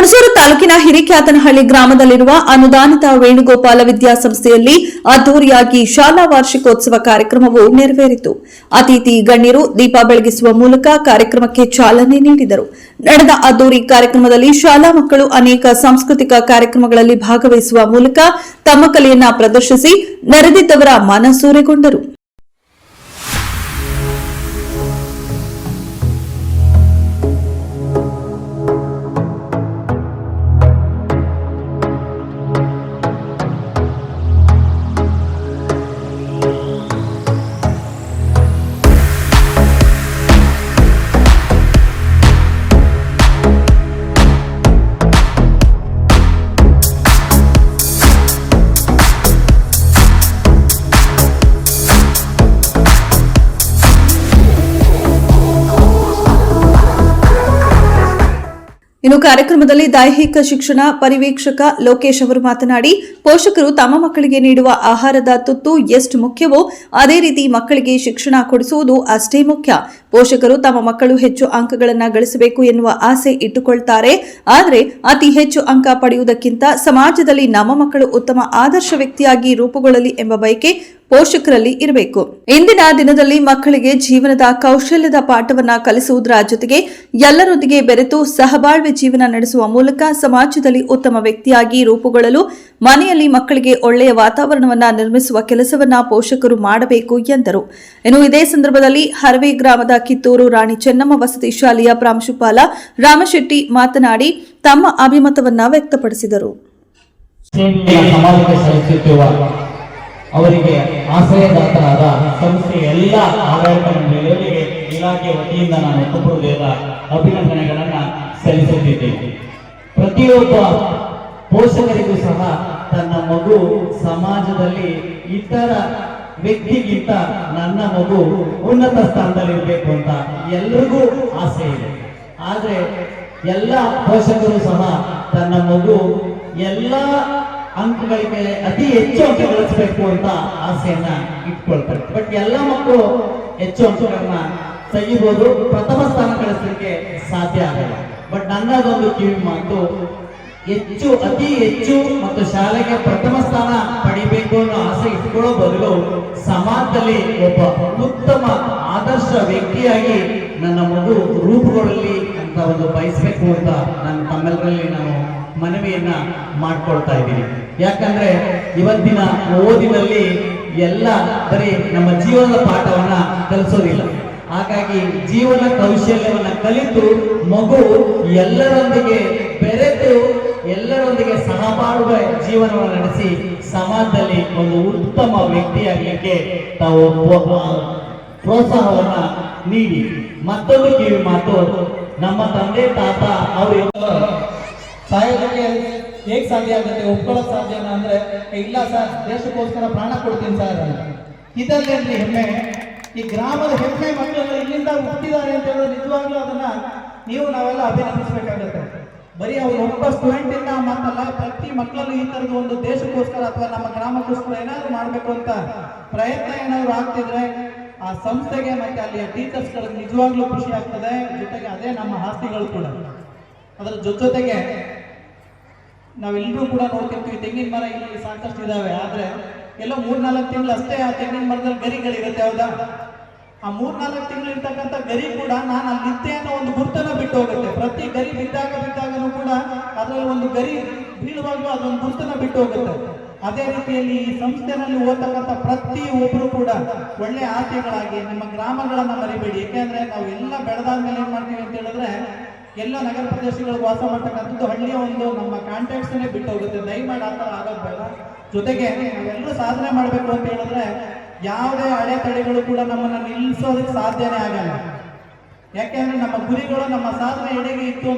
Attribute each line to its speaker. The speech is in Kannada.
Speaker 1: ಹುಣಸೂರು ತಾಲೂಕಿನ ಹಿರಿಕ್ಯಾತನಹಳ್ಳಿ ಗ್ರಾಮದಲ್ಲಿರುವ ಅನುದಾನಿತ ವೇಣುಗೋಪಾಲ ವಿದ್ಯಾಸಂಸ್ಥೆಯಲ್ಲಿ ಅದ್ದೂರಿಯಾಗಿ ಶಾಲಾ ವಾರ್ಷಿಕೋತ್ಸವ ಕಾರ್ಯಕ್ರಮವು ನೆರವೇರಿತು. ಅತಿಥಿ ಗಣ್ಯರು ದೀಪ ಬೆಳಗಿಸುವ ಮೂಲಕ ಕಾರ್ಯಕ್ರಮಕ್ಕೆ ಚಾಲನೆ ನೀಡಿದರು. ನಡೆದ ಅದ್ದೂರಿ ಕಾರ್ಯಕ್ರಮದಲ್ಲಿ ಶಾಲಾ ಮಕ್ಕಳು ಅನೇಕ ಸಾಂಸ್ಕೃತಿಕ ಕಾರ್ಯಕ್ರಮಗಳಲ್ಲಿ ಭಾಗವಹಿಸುವ ಮೂಲಕ ತಮ್ಮ ಕಲೆಯನ್ನ ಪ್ರದರ್ಶಿಸಿ, ನೆರೆದಿದ್ದವರ ಮನಸೂರೆಗೊಂಡರು. ಇನ್ನು ಕಾರ್ಯಕ್ರಮದಲ್ಲಿ ದೈಹಿಕ ಶಿಕ್ಷಣ ಪರಿವೀಕ್ಷಕ ಲೋಕೇಶ್ ಅವರು ಮಾತನಾಡಿ, ಪೋಷಕರು ತಮ್ಮ ಮಕ್ಕಳಿಗೆ ನೀಡುವ ಆಹಾರದ ತುತ್ತು ಎಷ್ಟು ಮುಖ್ಯವೋ ಅದೇ ರೀತಿ ಮಕ್ಕಳಿಗೆ ಶಿಕ್ಷಣ ಕೊಡಿಸುವುದು ಅಷ್ಟೇ ಮುಖ್ಯ. ಪೋಷಕರು ತಮ್ಮ ಮಕ್ಕಳು ಹೆಚ್ಚು ಅಂಕಗಳನ್ನು ಗಳಿಸಬೇಕು ಎನ್ನುವ ಆಸೆ ಇಟ್ಟುಕೊಳ್ತಾರೆ. ಆದರೆ ಅತಿ ಹೆಚ್ಚು ಅಂಕ ಪಡೆಯುವುದಕ್ಕಿಂತ ಸಮಾಜದಲ್ಲಿ ನಮ್ಮ ಮಕ್ಕಳು ಉತ್ತಮ ಆದರ್ಶ ವ್ಯಕ್ತಿಯಾಗಿ ರೂಪುಗೊಳ್ಳಲಿ ಎಂಬ ಬಯಕೆ ಪೋಷಕರಲ್ಲಿ ಇರಬೇಕು. ಇಂದಿನ ದಿನದಲ್ಲಿ ಮಕ್ಕಳಿಗೆ ಜೀವನದ ಕೌಶಲ್ಯದ ಪಾಠವನ್ನ ಕಲಿಸುವುದರ ಜೊತೆಗೆ ಎಲ್ಲರೊಂದಿಗೆ ಬೆರೆತು ಸಹಬಾಳ್ವೆ ಜೀವನ ನಡೆಸುವ ಮೂಲಕ ಸಮಾಜದಲ್ಲಿ ಉತ್ತಮ ವ್ಯಕ್ತಿಯಾಗಿ ರೂಪುಗೊಳ್ಳಲು ಮನೆಯಲ್ಲಿ ಮಕ್ಕಳಿಗೆ ಒಳ್ಳೆಯ ವಾತಾವರಣವನ್ನ ನಿರ್ಮಿಸುವ ಕೆಲಸವನ್ನ ಪೋಷಕರು ಮಾಡಬೇಕು ಎಂದರು. ಇನ್ನು ಇದೇ ಸಂದರ್ಭದಲ್ಲಿ ಹರವೆ ಗ್ರಾಮದ ಕಿತ್ತೂರು ರಾಣಿ ಚೆನ್ನಮ್ಮ ವಸತಿ ಶಾಲೆಯ ಪ್ರಾಂಶುಪಾಲ ರಾಮಶೆಟ್ಟಿ ಮಾತನಾಡಿ ತಮ್ಮ ಅಭಿಮತವನ್ನ ವ್ಯಕ್ತಪಡಿಸಿದರು.
Speaker 2: ಅವರಿಗೆ ಆಶ್ರಯದಾತರಾದ ಸಂಸ್ಥೆಯ ಎಲ್ಲ ಆಡಳಿತ ಮಂಡಳಿಯವರಿಗೆ ಇಲಾಖೆ ವತಿಯಿಂದ ನಾನು ಹೃದಯದ ಅಭಿನಂದನೆಗಳನ್ನ ಸಲ್ಲಿಸುತ್ತಿದ್ದೇನೆ. ಪ್ರತಿಯೊಬ್ಬ ಪೋಷಕರಿಗೂ ಸಹ ತನ್ನ ಮಗು ಸಮಾಜದಲ್ಲಿ ಇತರ ವ್ಯಕ್ತಿಗಿಂತ ನನ್ನ ಮಗು ಉನ್ನತ ಸ್ಥಾನದಲ್ಲಿರಬೇಕು ಅಂತ ಎಲ್ರಿಗೂ ಆಸೆ ಇದೆ. ಆದ್ರೆ ಎಲ್ಲ ಪೋಷಕರು ಸಹ ತನ್ನ ಮಗು ಎಲ್ಲ ಅಂಕಗಳಿಗೆ ಅತಿ ಹೆಚ್ಚು ಅಂಕ ಗಳಿಸಬೇಕು ಅಂತ ಆಸೆಯನ್ನ ಇಟ್ಕೊಳ್ತಾರೆ. ಬಟ್ ಎಲ್ಲ ಮಕ್ಕಳು ಹೆಚ್ಚು ಅಂಕಗಳನ್ನ ತೆಗಿಬಹುದು ಪ್ರಥಮ ಸ್ಥಾನ ಗಳಿಸಲಿಕ್ಕೆ ಸಾಧ್ಯ ಆಗಲ್ಲ. ಬಟ್ ನನ್ನದೊಂದು ಕಿವಿ ಮಾತು, ಹೆಚ್ಚು, ಅತಿ ಹೆಚ್ಚು ಮತ್ತು ಶಾಲೆಗೆ ಪ್ರಥಮ ಸ್ಥಾನ ಪಡಿಬೇಕು ಅನ್ನೋ ಆಸೆ ಇಟ್ಕೊಳ್ಳೋ ಬದಲು ಸಮಾಜದಲ್ಲಿ ಒಬ್ಬ ಉತ್ತಮ, ಆದರ್ಶ ವ್ಯಕ್ತಿಯಾಗಿ ನನ್ನ ಮಗು ರೂಪುಗಳಲ್ಲಿ ಅಂತ ಒಂದು ಬಯಸಬೇಕು ಅಂತ ನನ್ನ ತಮ್ಮೆಲ್ಲರಲ್ಲಿ ನಾನು ಮನವಿಯನ್ನ ಮಾಡ್ಕೊಳ್ತಾ ಇದ್ದೀನಿ. ಯಾಕಂದ್ರೆ ಇವತ್ತಿನ ಓದಿನಲ್ಲಿ ಎಲ್ಲ ಬರೀ ನಮ್ಮ ಜೀವನದ ಪಾಠವನ್ನ ಕಲಿಸೋದಿಲ್ಲ. ಹಾಗಾಗಿ ಜೀವನ ಕೌಶಲ್ಯವನ್ನ ಕಲಿತು ಮಗು ಎಲ್ಲರೊಂದಿಗೆ ಬೆರೆತು ಎಲ್ಲರೊಂದಿಗೆ ಸಹಬಾಳುವ ಜೀವನವನ್ನು ನಡೆಸಿ ಸಮಾಜದಲ್ಲಿ ಒಂದು ಉತ್ತಮ ವ್ಯಕ್ತಿಯಾಗಲಿಕ್ಕೆ ತಾವು ಪ್ರೋತ್ಸಾಹವನ್ನ ನೀಡಿ. ಮತ್ತೊಂದು ಕಿವಿ ಮಾತು, ನಮ್ಮ ತಂದೆ ತಾತ ಅವರು
Speaker 3: ಸಾಯೋದಕ್ಕೆ ಹೇಗೆ ಸಾಧ್ಯ ಆಗುತ್ತೆ, ಒಪ್ಕೊಳ್ಳೋಕ್ ಸಾಧ್ಯ ಅಂದ್ರೆ, ಇಲ್ಲ ಸರ್, ದೇಶಕ್ಕೋಸ್ಕರ ಪ್ರಾಣ ಕೊಡ್ತೀನಿ ಸರ್. ಇದರಲ್ಲಿ ಹೆಮ್ಮೆ? ಈ ಗ್ರಾಮದ ಹೆಮ್ಮೆ ಮಕ್ಕಳು ಇಲ್ಲಿಂದ ಹುಟ್ಟಿದ್ದಾರೆ ಅಂತ ಹೇಳಿದ್ರೆ ನಿಜವಾಗ್ಲೂ ಅದನ್ನ ನೀವು ನಾವೆಲ್ಲ ಅಭಿನಂದಿಸಬೇಕಾಗುತ್ತೆ. ಬರೀ ಅವ್ರು ಒಬ್ಬ ಸ್ಟೂಡೆಂಟ್ ಇಂದ ಮಾತಲ್ಲ, ಪ್ರತಿ ಮಕ್ಕಳಲ್ಲೂ ಈ ತರದ ಒಂದು ದೇಶಕ್ಕೋಸ್ಕರ ಅಥವಾ ನಮ್ಮ ಗ್ರಾಮಕ್ಕೋಸ್ಕರ ಏನಾದ್ರು ಮಾಡ್ಬೇಕು ಅಂತ ಪ್ರಯತ್ನ ಏನಾದ್ರು ಆಗ್ತಿದ್ರೆ, ಆ ಸಂಸ್ಥೆಗೆ ಮತ್ತೆ ಅಲ್ಲಿಯ ಟೀಚರ್ಸ್ಗಳಿಗೆ ನಿಜವಾಗ್ಲೂ ಖುಷಿ ಆಗ್ತದೆ. ಜೊತೆಗೆ ಅದೇ ನಮ್ಮ ಆಸ್ತಿಗಳು ಕೂಡ. ಅದರ ಜೊತೆಗೆ ನಾವೆಲ್ಲರೂ ಕೂಡ ನೋಡ್ತಿರ್ತೀವಿ, ತೆಂಗಿನ ಮರ ಇಲ್ಲಿ ಸಾಕಷ್ಟು ಇದಾವೆ. ಆದ್ರೆ ಎಲ್ಲೋ ಮೂರ್ನಾಲ್ಕು ತಿಂಗಳು ಅಷ್ಟೇ ಆ ತೆಂಗಿನ ಮರದಲ್ಲಿ ಗರಿಗಳಿರುತ್ತೆ, ಹೌದಾ? ಆ ಮೂರ್ನಾಲ್ಕು ತಿಂಗಳು ಇರ್ತಕ್ಕಂಥ ಗರಿ ಕೂಡ ನಾನು ಅಲ್ಲಿ ನಿತ್ಯ ಅನ್ನೋ ಒಂದು ಗುರ್ತನ ಬಿಟ್ಟು ಹೋಗುತ್ತೆ. ಪ್ರತಿ ಗರಿ ಬಿದ್ದಾಗ ಬಿದ್ದಾಗನೂ ಕೂಡ ಅದರಲ್ಲಿ ಒಂದು ಗರಿ ಬೀಳುವಾಗಲೂ ಅದೊಂದು ಗುರ್ತನ ಬಿಟ್ಟು ಹೋಗುತ್ತೆ. ಅದೇ ರೀತಿಯಲ್ಲಿ ಈ ಸಂಸ್ಥೆನಲ್ಲಿ ಓದ್ತಕ್ಕಂಥ ಪ್ರತಿ ಒಬ್ಬರು ಕೂಡ ಒಳ್ಳೆ ಆಸೆಗಳಾಗಿ ನಮ್ಮ ಗ್ರಾಮಗಳನ್ನ ಮರಿಬೇಡಿ. ಯಾಕೆಂದ್ರೆ ನಾವು ಎಲ್ಲ ಬೆಳೆದಾದ್ಮೇಲೆ ಏನ್ ಮಾಡ್ತೀವಿ ಅಂತ ಹೇಳಿದ್ರೆ ಎಲ್ಲ ನಗರ ಪ್ರದೇಶಗಳಿಗೆ ವಾಸ ಮಾಡ್ತಕ್ಕಂಥದ್ದು ಹಳ್ಳಿಯ ಒಂದು ನಮ್ಮ ಕಾಂಟ್ಯಾಕ್ಟ್ಸ್ ಬಿಟ್ಟು ಹೋಗುತ್ತೆ. ದಯಮಾಡಿ ಆ ಥರ ಆಗೋದು ಜೊತೆಗೆ ನಾವೆಲ್ಲರೂ ಸಾಧನೆ ಮಾಡಬೇಕು ಅಂತ ಹೇಳಿದ್ರೆ ಯಾವುದೇ ಅಡೆತಡೆಗಳು ಕೂಡ ನಮ್ಮನ್ನ ನಿಲ್ಲಿಸೋದಕ್ಕೆ ಸಾಧ್ಯನೇ ಆಗಲ್ಲ. ಯಾಕೆಂದ್ರೆ ನಮ್ಮ ಗುರಿಗಳು, ನಮ್ಮ ಸಾಧನೆ ಎಡೆಗೆ ಇತ್ತು